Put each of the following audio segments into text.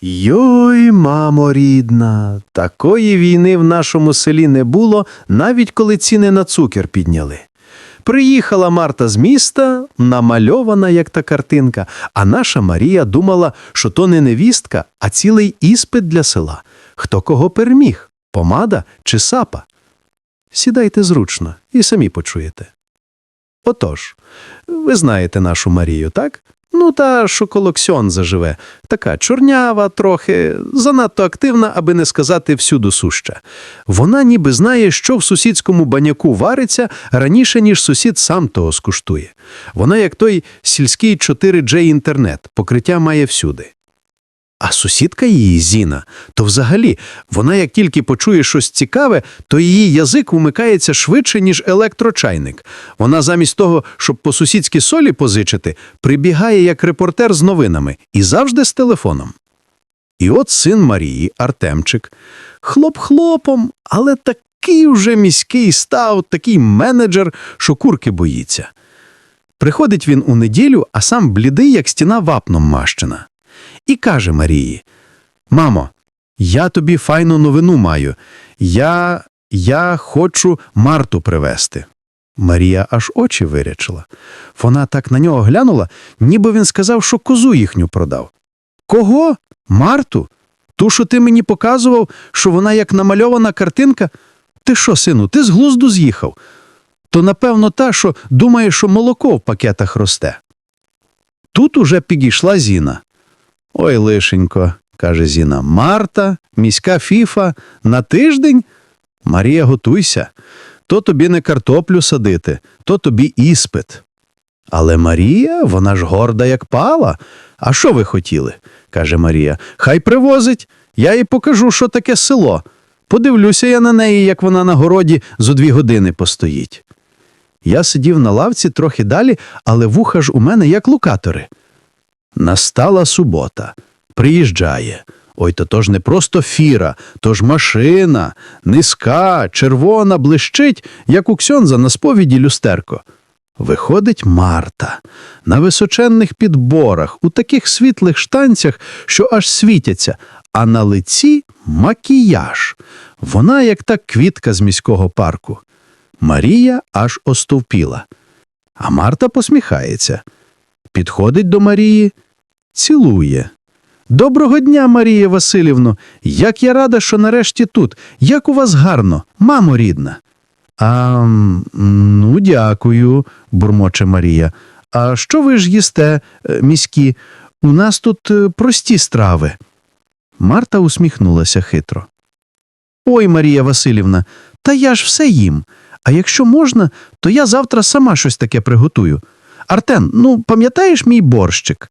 Йой, мамо рідна, такої війни в нашому селі не було, навіть коли ціни на цукер підняли. Приїхала Марта з міста, намальована, як та картинка, а наша Марія думала, що то не невістка, а цілий іспит для села. Хто кого переміг помада чи сапа? Сідайте зручно і самі почуєте. Отож, ви знаєте нашу Марію, так? Ну, та шоколоксьон заживе, Така чорнява трохи, занадто активна, аби не сказати всюду суща. Вона ніби знає, що в сусідському баняку вариться раніше, ніж сусід сам того скуштує. Вона, як той сільський 4G інтернет, покриття має всюди. А сусідка її, Зіна, то взагалі, вона як тільки почує щось цікаве, то її язик умикається швидше, ніж електрочайник. Вона замість того, щоб по сусідській солі позичити, прибігає як репортер з новинами і завжди з телефоном. І от син Марії, Артемчик, хлоп хлопом, але такий вже міський став, такий менеджер, що курки боїться. Приходить він у неділю, а сам блідий, як стіна вапном мащена. І каже Марії: Мамо, я тобі файну новину маю. Я, я хочу Марту привезти. Марія аж очі вирячила. Вона так на нього глянула, ніби він сказав, що козу їхню продав. Кого? Марту? Ту, що ти мені показував, що вона як намальована картинка? Ти що, сину, ти з глузду з'їхав? То, напевно, та, що думає, що молоко в пакетах росте. Тут уже підійшла Зіна. Ой, лишенько, каже Зіна, Марта, міська фіфа, на тиждень? Марія, готуйся. То тобі не картоплю садити, то тобі іспит. Але Марія, вона ж горда, як пала. А що ви хотіли? каже Марія. Хай привозить, я їй покажу, що таке село. Подивлюся я на неї, як вона на городі зо дві години постоїть. Я сидів на лавці трохи далі, але вуха ж у мене як лукатори. Настала субота. Приїжджає. Ой, то то ж не просто фіра, то ж машина, низька, червона, блищить, як у Ксьонза на сповіді люстерко. Виходить Марта на височенних підборах, у таких світлих штанцях, що аж світяться, а на лиці макіяж. Вона, як та квітка з міського парку. Марія аж остовпіла. А Марта посміхається. Підходить до Марії, цілує. Доброго дня, Марія Васильівно. Як я рада, що нарешті тут. Як у вас гарно, мамо рідна. А, ну, дякую, бурмоче Марія. А що ви ж їсте, е, міські? У нас тут е, прості страви. Марта усміхнулася хитро. Ой, Марія Васильівна, та я ж все їм. А якщо можна, то я завтра сама щось таке приготую. Артем, ну пам'ятаєш мій борщик?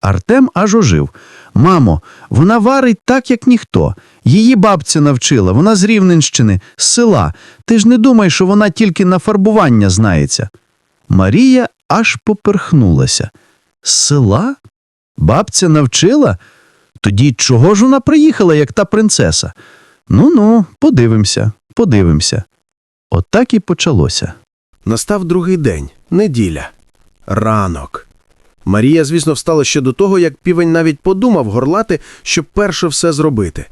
Артем аж ожив. Мамо, вона варить так, як ніхто. Її бабця навчила, вона з Рівненщини, з села. Ти ж не думай, що вона тільки на фарбування знається. Марія аж поперхнулася. З села? Бабця навчила? Тоді чого ж вона приїхала, як та принцеса? Ну ну, подивимося, подивимося. От і почалося. Настав другий день, неділя. Ранок. Марія, звісно, встала ще до того, як півень навіть подумав горлати, щоб перше все зробити.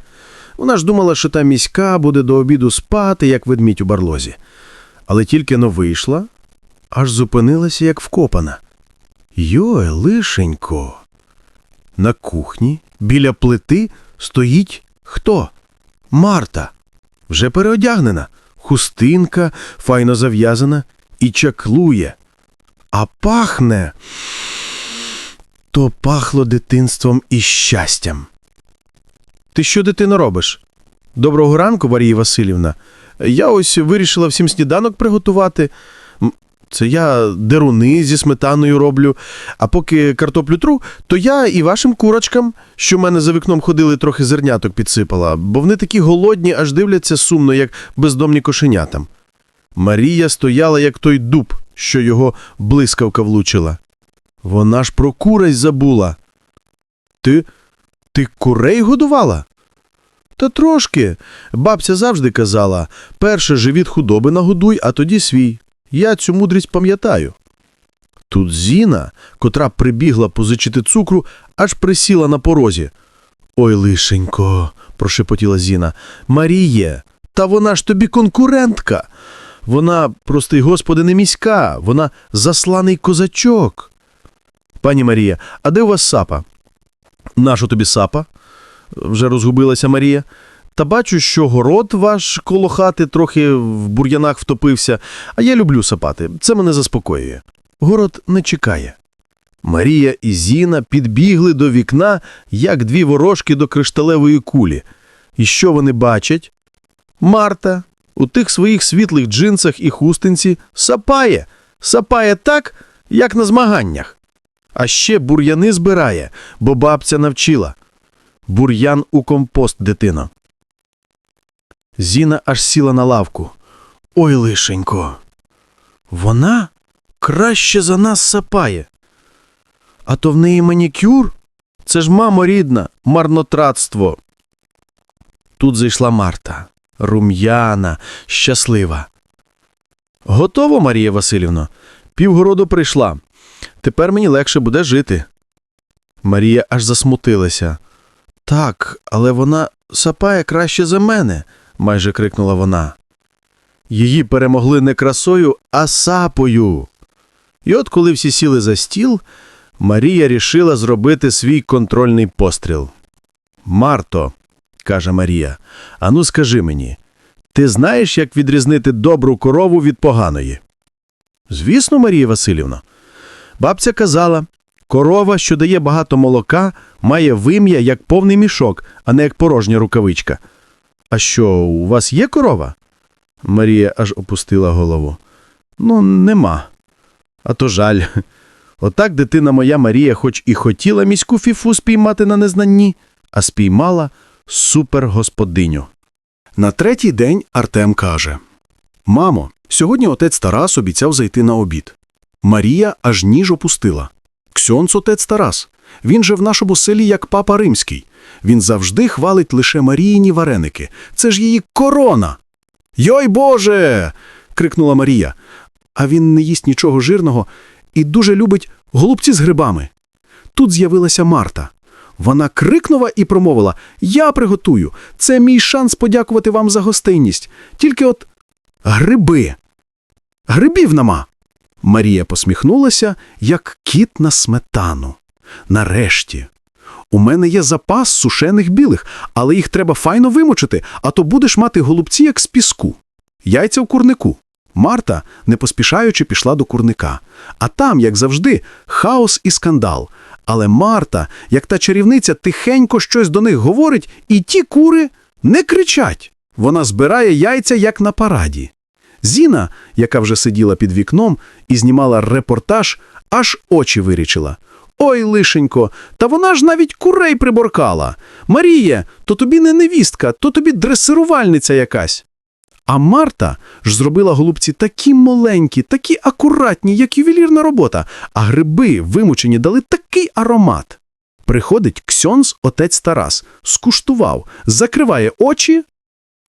Вона ж думала, що та міська буде до обіду спати, як ведмідь у барлозі. Але тільки но вийшла, аж зупинилася, як вкопана. Йой, лишенько. На кухні, біля плити, стоїть хто? Марта. Вже переодягнена, хустинка, файно зав'язана і чаклує. А пахне. То пахло дитинством і щастям. Ти що, дитино, робиш? Доброго ранку, Марія Васильівна. Я ось вирішила всім сніданок приготувати. Це я деруни зі сметаною роблю. А поки картоплю тру, то я і вашим курочкам, що в мене за вікном ходили, трохи зерняток підсипала, бо вони такі голодні, аж дивляться сумно, як бездомні кошенятам. Марія стояла, як той дуб, що його блискавка влучила. Вона ж про курей забула. Ти. ти курей годувала? Та трошки. Бабця завжди казала перше живіт худоби нагодуй, а тоді свій. Я цю мудрість пам'ятаю. Тут Зіна, котра прибігла позичити цукру, аж присіла на порозі. Ой, лишенько, прошепотіла Зіна. Маріє, та вона ж тобі конкурентка. Вона, прости господи, не міська, вона засланий козачок. Пані Марія, а де у вас сапа? Нащо тобі сапа? Вже розгубилася Марія. Та бачу, що город ваш коло хати трохи в бур'янах втопився, а я люблю сапати. Це мене заспокоює. Город не чекає. Марія і Зіна підбігли до вікна, як дві ворожки до кришталевої кулі. І що вони бачать? Марта у тих своїх світлих джинсах і хустинці сапає, сапає так, як на змаганнях. А ще бур'яни збирає, бо бабця навчила. Бур'ян у компост, дитино. Зіна аж сіла на лавку. Ой, лишенько. Вона краще за нас сапає. А то в неї манікюр? Це ж мамо рідна, марнотратство. Тут зайшла Марта, рум'яна, щаслива. Готово, Марія Васильівно. Півгороду прийшла. Тепер мені легше буде жити. Марія аж засмутилася. Так, але вона сапає краще за мене, майже крикнула вона. Її перемогли не красою, а сапою. І от коли всі сіли за стіл, Марія рішила зробити свій контрольний постріл. Марто, каже Марія, ану скажи мені, ти знаєш, як відрізнити добру корову від поганої? Звісно, Марія Васильівна. Бабця казала, корова, що дає багато молока, має вим'я як повний мішок, а не як порожня рукавичка. А що, у вас є корова? Марія аж опустила голову. Ну, нема. А то жаль. Отак дитина моя Марія, хоч і хотіла міську фіфу спіймати на незнанні, а спіймала супергосподиню. На третій день Артем каже: Мамо, сьогодні отець Тарас обіцяв зайти на обід. Марія аж ніж опустила. Ксьонц отець Тарас. Він же в нашому селі як папа римський. Він завжди хвалить лише Маріїні вареники. Це ж її корона. Йой Боже. крикнула Марія. А він не їсть нічого жирного і дуже любить голубці з грибами. Тут з'явилася Марта. Вона крикнула і промовила Я приготую. Це мій шанс подякувати вам за гостинність. Тільки от гриби. Грибів нема. Марія посміхнулася, як кіт на сметану. Нарешті. У мене є запас сушених білих, але їх треба файно вимочити, а то будеш мати голубці, як з піску. Яйця в курнику. Марта, не поспішаючи, пішла до курника. А там, як завжди, хаос і скандал. Але Марта, як та чарівниця, тихенько щось до них говорить, і ті кури не кричать. Вона збирає яйця, як на параді. Зіна, яка вже сиділа під вікном і знімала репортаж, аж очі вирічила. Ой, лишенько, та вона ж навіть курей приборкала. Маріє, то тобі не невістка, то тобі дресирувальниця якась. А Марта ж зробила голубці такі маленькі, такі акуратні, як ювелірна робота, а гриби, вимучені, дали такий аромат. Приходить ксьонз отець Тарас, скуштував, закриває очі.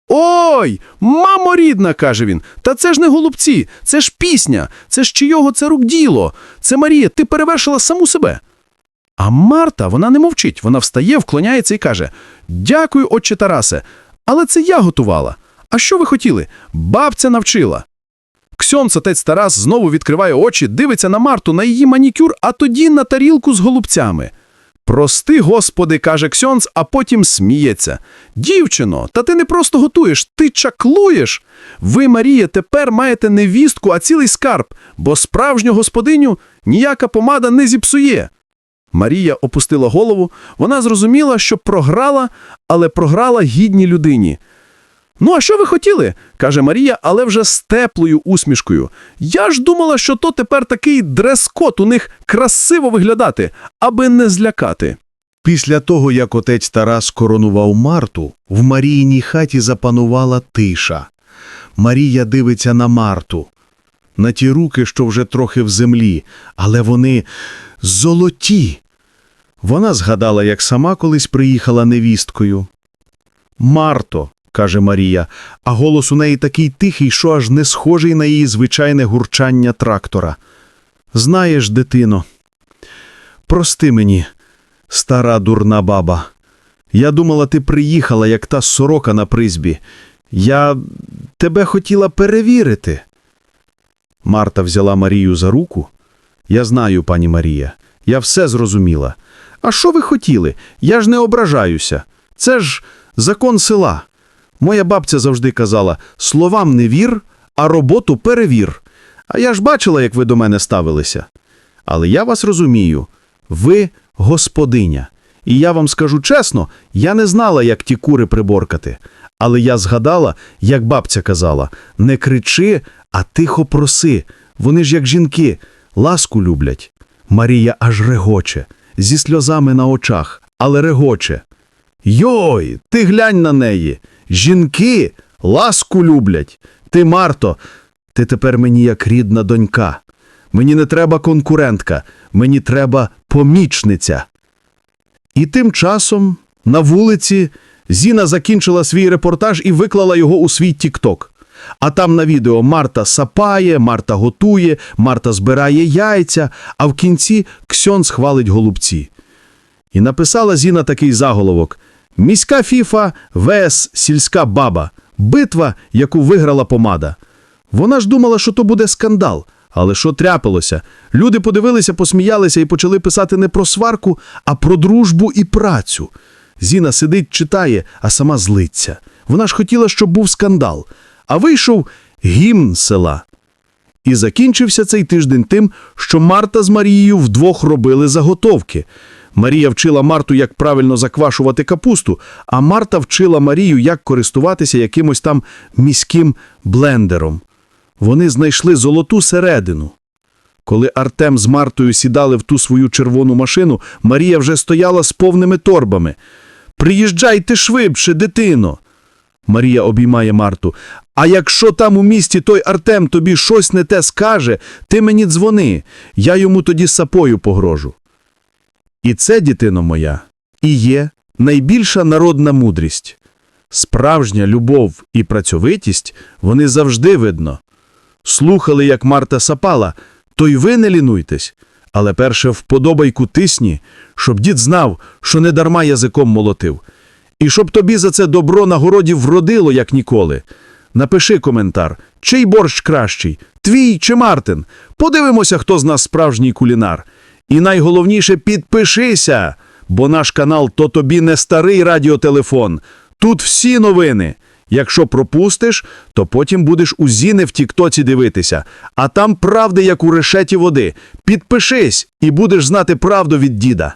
Ой, мамо рідна, каже він, та це ж не голубці, це ж пісня, це ж чийого це рук діло. Це Марія, ти перевершила саму себе. А Марта, вона не мовчить, вона встає, вклоняється і каже: Дякую, отче Тарасе, але це я готувала. А що ви хотіли? Бабця навчила. Ксьонц отець Тарас знову відкриває очі, дивиться на Марту, на її манікюр, а тоді на тарілку з голубцями. Прости, господи, каже Ксьонц, а потім сміється. Дівчино, та ти не просто готуєш, ти чаклуєш. Ви, Марія, тепер маєте не вістку, а цілий скарб, бо справжню господиню ніяка помада не зіпсує. Марія опустила голову, вона зрозуміла, що програла, але програла гідній людині. Ну, а що ви хотіли? каже Марія, але вже з теплою усмішкою. Я ж думала, що то тепер такий дрес-код у них красиво виглядати, аби не злякати. Після того, як отець Тарас коронував Марту, в Маріїній хаті запанувала тиша. Марія дивиться на Марту, на ті руки, що вже трохи в землі, але вони золоті. Вона згадала, як сама колись приїхала невісткою. Марто, каже Марія, а голос у неї такий тихий, що аж не схожий на її звичайне гурчання трактора. Знаєш, дитино, прости мені, стара дурна баба. Я думала, ти приїхала, як та сорока на призбі. Я тебе хотіла перевірити. Марта взяла Марію за руку. Я знаю, пані Марія, я все зрозуміла. А що ви хотіли? Я ж не ображаюся. Це ж закон села. Моя бабця завжди казала: словам не вір, а роботу перевір. А я ж бачила, як ви до мене ставилися. Але я вас розумію, ви господиня. І я вам скажу чесно, я не знала, як ті кури приборкати. Але я згадала, як бабця казала: не кричи, а тихо проси. Вони ж як жінки, ласку люблять. Марія аж регоче, зі сльозами на очах, але регоче. Йой, ти глянь на неї. Жінки ласку люблять. Ти, Марто, ти тепер мені як рідна донька. Мені не треба конкурентка, мені треба помічниця. І тим часом на вулиці Зіна закінчила свій репортаж і виклала його у свій тік-ток. А там на відео Марта сапає, Марта готує, Марта збирає яйця, а в кінці Ксьон схвалить голубці. І написала Зіна такий заголовок: Міська фіфа ВС сільська баба. Битва, яку виграла помада. Вона ж думала, що то буде скандал. Але що трапилося? Люди подивилися, посміялися і почали писати не про сварку, а про дружбу і працю. Зіна сидить, читає, а сама злиться. Вона ж хотіла, щоб був скандал. А вийшов гімн села. І закінчився цей тиждень тим, що Марта з Марією вдвох робили заготовки. Марія вчила Марту, як правильно заквашувати капусту, а Марта вчила Марію, як користуватися якимось там міським блендером. Вони знайшли золоту середину. Коли Артем з Мартою сідали в ту свою червону машину, Марія вже стояла з повними торбами. Приїжджайте швидше, дитино. Марія обіймає Марту. А якщо там у місті той Артем тобі щось не те скаже, ти мені дзвони, я йому тоді сапою погрожу. І це, дитино моя, і є найбільша народна мудрість. Справжня любов і працьовитість вони завжди видно. Слухали, як Марта сапала, то й ви не лінуйтесь, але перше вподобайку тисні, щоб дід знав, що не дарма язиком молотив. І щоб тобі за це добро на городі вродило, як ніколи. Напиши коментар, чий борщ кращий, твій чи Мартин. Подивимося, хто з нас справжній кулінар. І найголовніше підпишися, бо наш канал то тобі не старий радіотелефон. Тут всі новини. Якщо пропустиш, то потім будеш у Зіни в Тіктоці дивитися, а там правди, як у решеті води. Підпишись і будеш знати правду від діда.